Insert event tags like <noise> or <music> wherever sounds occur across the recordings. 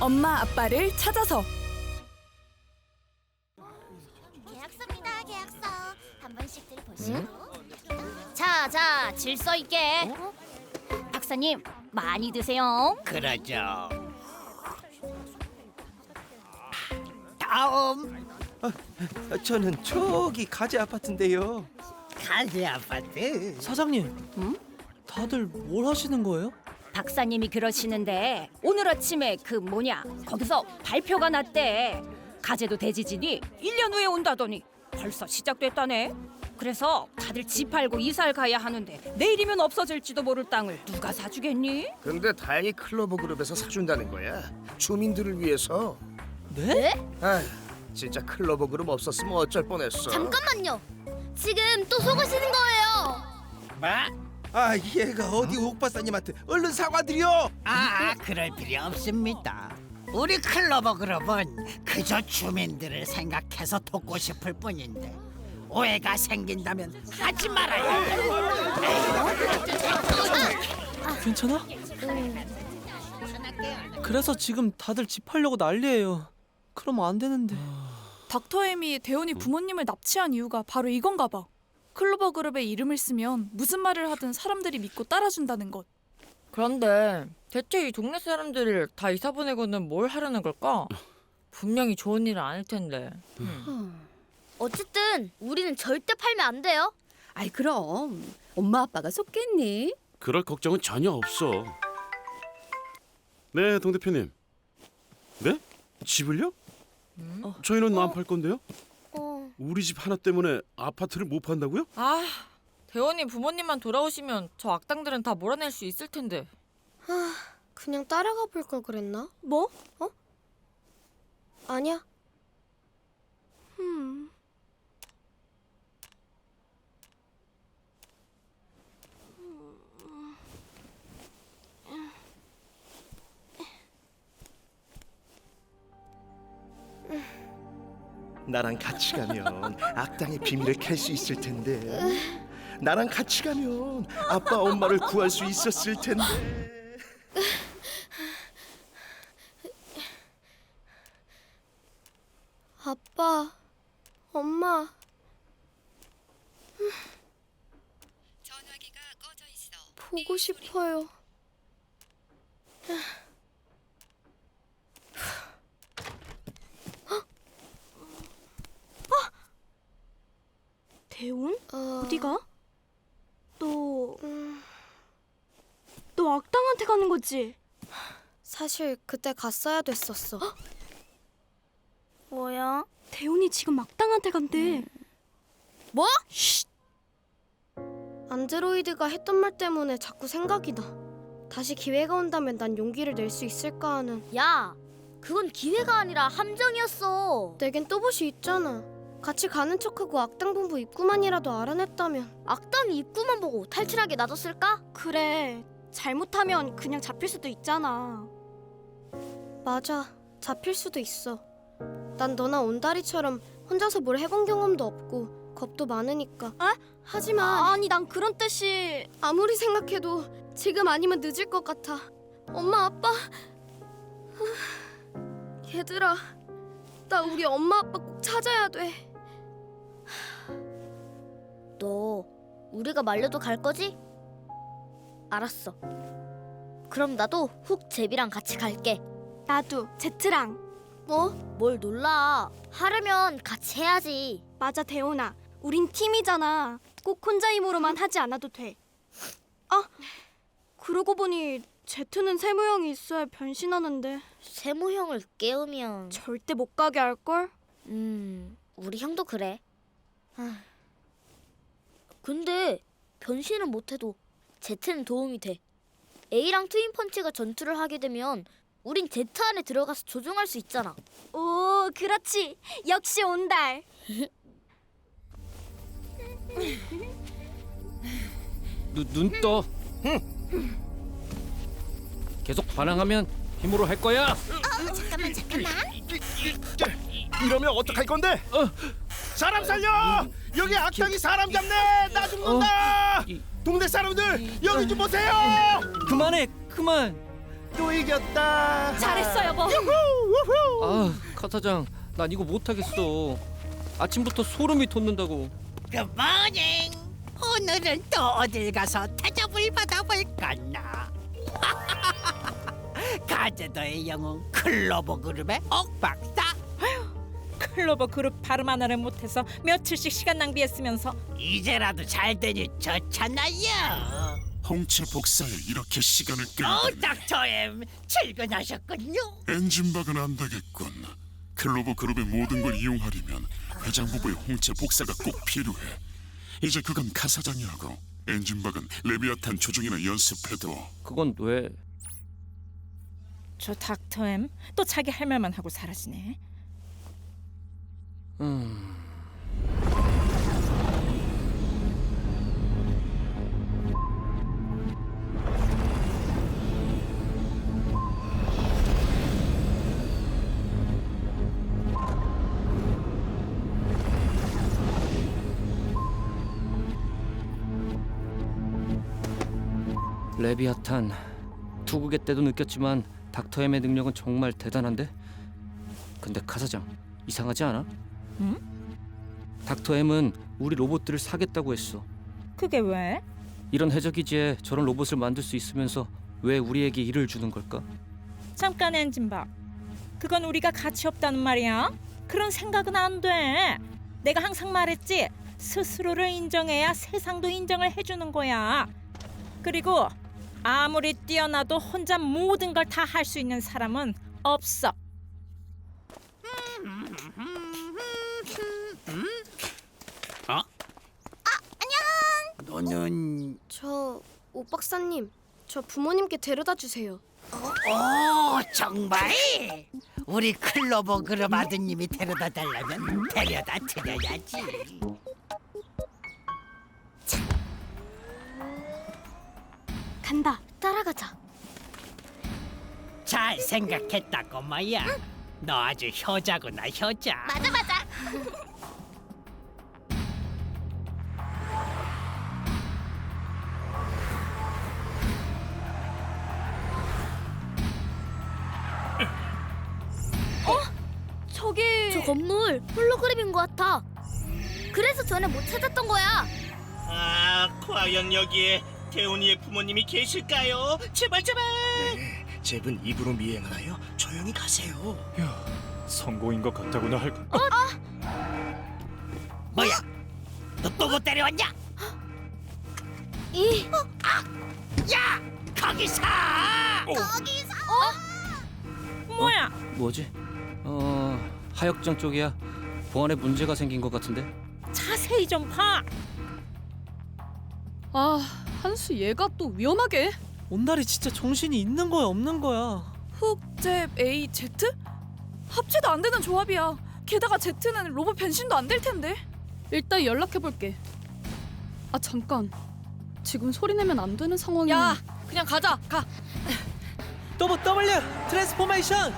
엄마 아빠를 찾아서 계약서입니다 계약서 한 번씩들 보시고 자, 자 질서 있게 박사님 많이 드세요 그러죠. 다음 저는 저기 가지 아파트인데요. 가지 아파트. 사장님, 다들 뭘 하시는 거예요? 박사님이 그러시는데 오늘 아침에 그 뭐냐 거기서 발표가 났대 가재도 대지진이 1년 후에 온다더니 벌써 시작됐다네 그래서 다들 집 팔고 이사를 가야 하는데 내일이면 없어질지도 모를 땅을 누가 사주겠니? 근데 다행히 클로버 그룹에서 사준다는 거야. 주민들을 위해서. 네? 아, 진짜 클로버 그룹 없었으면 어쩔 뻔했어. 잠깐만요 지금 또 속으시는 거예요 뭐? 아 얘가 어디 옥 박사님한테 얼른 사과드려. 아, 그럴 필요 없습니다. 우리 클로버 그룹은 그저 주민들을 생각해서 돕고 싶을 뿐인데 오해가 생긴다면 하지 말아야 돼. 괜찮아? 그래서 지금 다들 집 팔려고 난리예요. 그러면 안 되는데. 닥터 엠이 대원이 부모님을 납치한 이유가 바로 이건가 봐. 클로버 그룹의 이름을 쓰면 무슨 말을 하든 사람들이 믿고 따라준다는 것. 그런데 대체 이 동네 사람들을 다 이사 보내고는 뭘 하려는 걸까? 분명히 좋은 일은 아닐 텐데. 어쨌든 우리는 절대 팔면 안 돼요 아이 그럼 엄마 아빠가 속겠니? 그럴 걱정은 전혀 없어. 네, 동 대표님. 네? 집을요? 저희는 안 팔 건데요. 어. 우리 집 하나 때문에 아파트를 못 판다고요? 아, 대원이 부모님만 돌아오시면 저 악당들은 다 몰아낼 수 있을 텐데. 그냥 따라가 볼 걸 그랬나? 뭐? 어? 아니야 음. 나랑 같이 가면 악당의 비밀을 캘 수 있을 텐데. 나랑 같이 가면 아빠 엄마를 구할 수 있었을 텐데. 아빠 엄마 전화기가 꺼져 있어. 보고 싶어요 대훈? 어... 어디가? 너, 음, 너 악당한테 가는 거지? 사실 그때 갔어야 됐었어 뭐야? 대훈이 지금 악당한테 간대. 뭐? 안드로이드가 했던 말 때문에 자꾸 생각이 나. 다시 기회가 온다면 난 용기를 낼 수 있을까 하는. 야, 그건 기회가 아니라 함정이었어. 내겐 또봇이 있잖아. 같이 가는 척하고 악당 본부 입구만이라도 알아냈다면 악당이 입구만 보고 탈출하게 놔뒀을까? 그래, 잘못하면 그냥 잡힐 수도 있잖아. 맞아, 잡힐 수도 있어. 난 너나 온다리처럼 혼자서 뭘 해본 경험도 없고 겁도 많으니까. 아? 하지만 아니, 난 그런 뜻이... 아무리 생각해도 지금 아니면 늦을 것 같아. 엄마, 아빠. 얘들아, 나 우리 엄마 아빠 꼭 찾아야 돼. 너 우리가 말려도 갈 거지? 알았어. 그럼 나도 훅 제비랑 같이 갈게. 나도, 제트랑. 뭐? 뭘 놀라? 하려면 같이 해야지. 맞아, 대훈아. 우린 팀이잖아. 꼭 혼자 힘으로만 하지 않아도 돼. 아, 그러고 보니 제트는 세모 형이 있어야 변신하는데 세모 형을 깨우면 절대 못 가게 할 걸? 음, 우리 형도 그래. 아. 근데 변신은 못해도 제트는 도움이 돼. A랑 트윈 펀치가 전투를 하게 되면 우린 제트 안에 들어가서 조종할 수 있잖아. 오, 그렇지. 역시 온달. 눈 떠. 계속 반항하면 힘으로 할 거야. 잠깐만, 잠깐만. 이러면 어떡할 건데? 사람 살려! 여기 악당이 사람 잡네! 나 죽는다! 이- 동네 사람들 여기 좀 보세요! 그만해, 그만. 또 이겼다. 잘했어 여보. 아, 카사장, 난 이거 못 하겠어. 아침부터 소름이 돋는다고. 굿모닝. 오늘은 또 어딜 가서 대접을 받아볼 거나. <laughs> 가제도의 영웅 클로버 그룹의 옥박사. 클로버 그룹 발음 하나를 못해서 며칠씩 시간 낭비했으면서 이제라도 잘 되니 좋잖아요. 홍채 복사에 이렇게 시간을 오, 끌고 닥터엠 출근하셨군요. 엔진박은 안 되겠군. 클로버 그룹의 모든 걸 이용하려면 회장 부부의 홍채 복사가 꼭 필요해. 이제 그건 카사장이 하고 엔진박은 레비아탄 조종이나 연습해도 그건 왜? 저 닥터엠 또 자기 할 말만 하고 사라지네. 음. 레비아탄 투국의 때도 느꼈지만 닥터 엠의 능력은 정말 대단한데? 근데 카사장 이상하지 않아? 응? 닥터 엠은 우리 로봇들을 사겠다고 했어. 그게 왜? 이런 해적기지에 저런 로봇을 만들 수 있으면서 왜 우리에게 일을 주는 걸까? 잠깐 엔진박. 그건 우리가 가치 없다는 말이야. 그런 생각은 안 돼. 내가 항상 말했지. 스스로를 인정해야 세상도 인정을 해주는 거야. 그리고 아무리 뛰어나도 혼자 모든 걸 다 할 수 있는 사람은 없어. 어? 너는 저 옥박사님, 저 부모님께 데려다 주세요. 오 정말? 우리 클로버 그룹 아드님이 데려다 달라면 데려다 드려야지. 간다. 따라가자. 잘 생각했다고 뭐야. 너 아주 효자구나 효자. 맞아 맞아. 저기 저 건물 홀로그램인 것 같아. 그래서 전에 못 찾았던 거야. 아, 과연 여기에 태훈이의 부모님이 계실까요? 제발 제발. 제분 입으로 미행하나요? 조용히 가세요. 성공인 것 같다고나 할. 뭐야? 너 또 못 데려왔냐? 이 야 거기서! 거기서. 뭐야? 뭐지? 어 하역정 쪽이야. 보안에 문제가 생긴 것 같은데. 자세히 좀 봐. 아 한수 얘가 또 위험하게 온달이 진짜 정신이 있는 거야 없는 거야. 훅잽 A Z 합체도 안 되는 조합이야. 게다가 Z는 로봇 변신도 안 될 텐데. 일단 연락해 볼게. 아 잠깐. 지금 소리 내면 안 되는 상황이야. 야 그냥 가자 가. 더블 W 트랜스포메이션.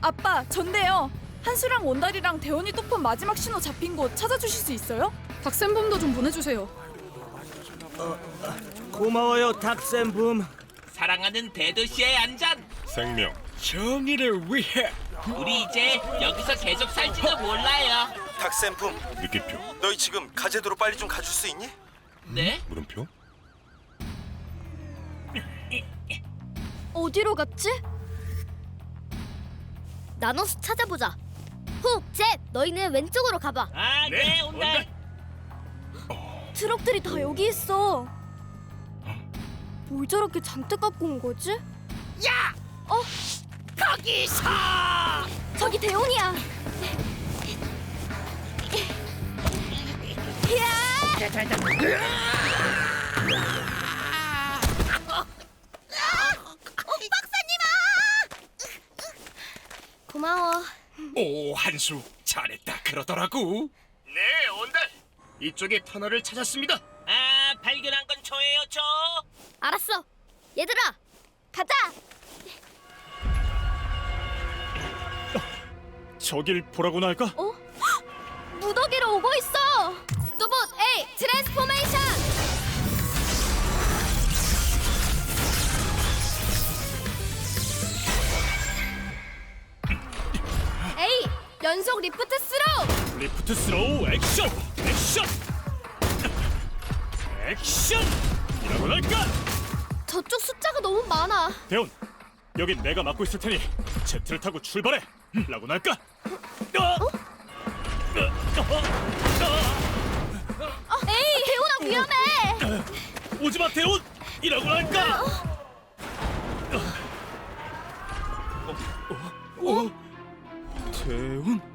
아빠 전데요. 한수랑 원달이랑 대원이 똑폰 마지막 신호 잡힌 곳 찾아주실 수 있어요? 박샘범도 좀 보내주세요. 고마워요 닥센붐. 사랑하는 대도 씨의 안전. 생명 정의를 위해. 우리 이제 여기서 계속 살지도 몰라요. 닥센붐. 느낌표 너희 지금 가제도로 빨리 좀 가줄 수 있니? 네? 물음표 어디로 갔지? 나눠서 찾아보자. 훅, 젯, 너희는 왼쪽으로 가봐. 아, 네, 온다. 트럭들이 다 여기 있어. 뭘 저렇게 잔뜩 갖고 온 거지? 야! 어? 거기서! 저기 대원이야. 고마워. 오, 한수 잘했다 그러더라고. 이쪽에 터널을 찾았습니다. 아, 발견한 건 저예요, 저. 알았어. 얘들아, 가자. 저길 보라고나 할까? 어? <gasps> 무더기로 오고 있어. 로봇 A 트랜스포메이션. 연속 리프트 스로우. 리프트 스로우 액션! 액션 액션 이라고 할까? 저쪽 숫자가 너무 많아. 대훈 여긴 내가 맡고 있을 테니 제트를 타고 출발해 라고 할까? 어? 에이, 대훈아 위험해. 오지마 대훈 이라고 할까? 어? 어? 대훈? 어?